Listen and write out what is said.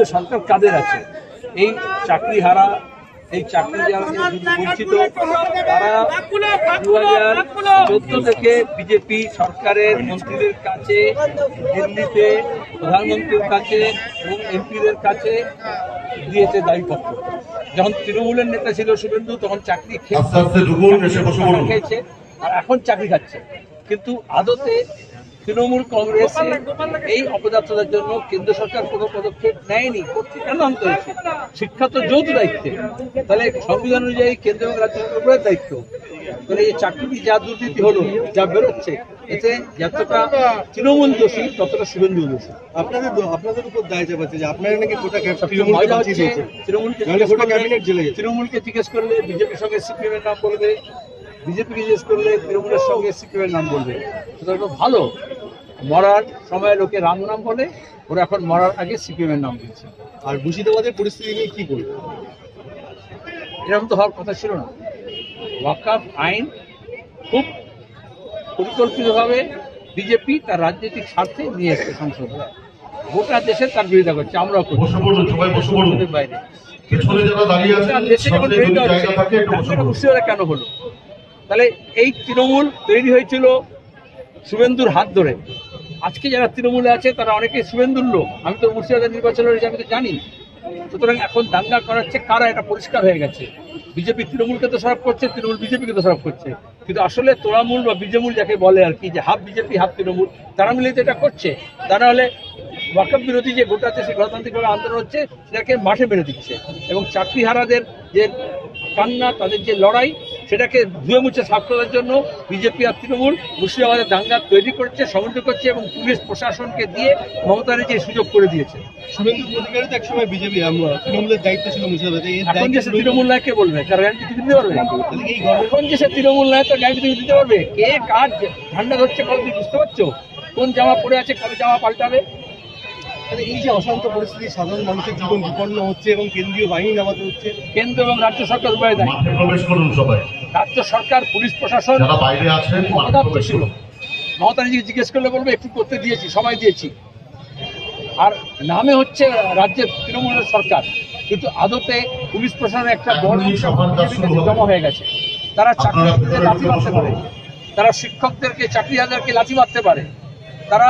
আসলে সরকার কাদের আছে? এই চাকরি হারা এই চাকরি বঞ্চিত তারা দু হাজার চোদ্দ থেকে বিজেপি সরকারের মন্ত্রীদের কাছে দিল্লিতে প্রধানমন্ত্রীর কাছে এবং এমপিদের কাছে দিয়েছে দাবিপত্র যখন তৃণমূলের নেতা ছিল শুভেন্দু তখন চাকরি খেয়েছে আর এখন চাকরি খাচ্ছে। কিন্তু আদতে তৃণমূল কংগ্রেস এই অপদার্থতার জন্য কেন্দ্র সরকার কোনো পদক্ষেপ নেয়নি। কেন আনতে হয়েছে? শিক্ষা তো যৌথ দায়িত্বে। তাহলে সংবিধান অনুযায়ী কেন্দ্র এবং রাজ্য সরকারের দায়িত্ব। তাহলে এই চাকরিটি যা দুর্নীতি হলো যা বেরোচ্ছে এতে যতটা তৃণমূল দোষী ততটা শুভেন্দু দোষী। আপনাদের আপনাদের উপর দায় চাপাচ্ছে যে আপনারা নাকি গোটা তৃণমূলকে তৃণমূলকে জিজ্ঞেস করলে- জেলে তৃণমূলকে জিজ্ঞেস করলে বিজেপির সঙ্গে সিপিএম এর নাম বলবে বিজেপিকে জিজ্ঞেস করলে তৃণমূলের সঙ্গে সিপিএম এর নাম বলবে। সুতরাং তো ভালো। মরার সময় লোকে রাম নাম বলে ওরা এখন মরার আগে সিপিএম এর নাম দিচ্ছে আর মুর্শিদাবাদের পরিস্থিতি নিয়ে কি বলবেন এরকম তো হওয়ার কথা ছিল না। ওয়াকাফ আইন খুব পরিকল্পিতভাবে বিজেপি তার রাজনৈতিক স্বার্থে নিয়ে এসছে সংসদে। গোটা দেশে তার বিরোধিতা করছে আমরাও করছি। বাইরে। কেন হলো? তাহলে এই তৃণমূল তৈরি হয়েছিল শুভেন্দুর হাত ধরে। আজকে যারা তৃণমূলে আছে, তারা অনেকে শুভেন্দুর লোক। আমি তো মুর্শিদাবাদের নির্বাচন হয়েছে আমি তো জানি। সুতরাং এখন দাঙ্গা করাচ্ছে কারা, এটা পরিষ্কার হয়ে গেছে। বিজেপি তৃণমূলকে তো সরব করছে, তৃণমূল বিজেপিকে তো সরব করছে। কিন্তু আসলে তোড়ামূল বা বিজেমূল যাকে বলে আর কি, যে হাফ বিজেপি, হাফ তৃণমূল, তারা মিলে তো এটা করছে। তারা হলে ওয়াকফ বিরোধী যে গোটা দেশে গণতান্ত্রিকভাবে আন্দোলন হচ্ছে, সেটাকে মাঠে মেরে দিচ্ছে। এবং চাকরিহারাদের যে কান্না, তাদের যে লড়াই সেটাকে ধুয়ে মুছে সাফ করার জন্য বিজেপি আর তৃণমূল মুর্শিদাবাদের দাঙ্গা তৈরি করছে সমন্বয় করছে এবং পুলিশ প্রশাসনকে দিয়ে মমতা যে সুযোগ করে দিয়েছে। শুভেন্দু অধিকারী তো একসময় বিজেপি তৃণমূলের দায়িত্ব ছিল মুর্শিদাবাদে এখন যে সে তৃণমূল বলবে গ্যারান্টি দিতে পারবে? তাহলে এই এখন যে সে তৃণমূল গ্যারান্টি তুমি দিতে পারবে? কে কার ঠান্ডা ধরছে কবে তুমি বুঝতে পারছ? কোন জামা পরে আছে কবে জামা পাল্টাবে? এই যে অশান্ত পরিস্থিতি সাধারণ মানুষের জীবন বিপন্ন হচ্ছে এবং কেন্দ্রীয় বাহিনী নামাতে হচ্ছে কেন্দ্র এবং রাজ্য সরকার উভয় দেয়। প্রবেশ করুন সবাই। রাজ্য সরকার পুলিশ প্রশাসন যারা বাইরে আছেন মাঠে অপদার্থ প্রবেশ ছিল করুন। জিজ্ঞেস করলে বলবে একটু করতে দিয়েছি সময় দিয়েছি। আর নামে হচ্ছে রাজ্যের তৃণমূলের সরকার কিন্তু আদতে পুলিশ প্রশাসনের একটা বড়। জমা হয়ে গেছে। তারা চাকরি মারতে পারে। তারা শিক্ষকদেরকে চাকরি হাজারকে লাঠি মারতে পারে।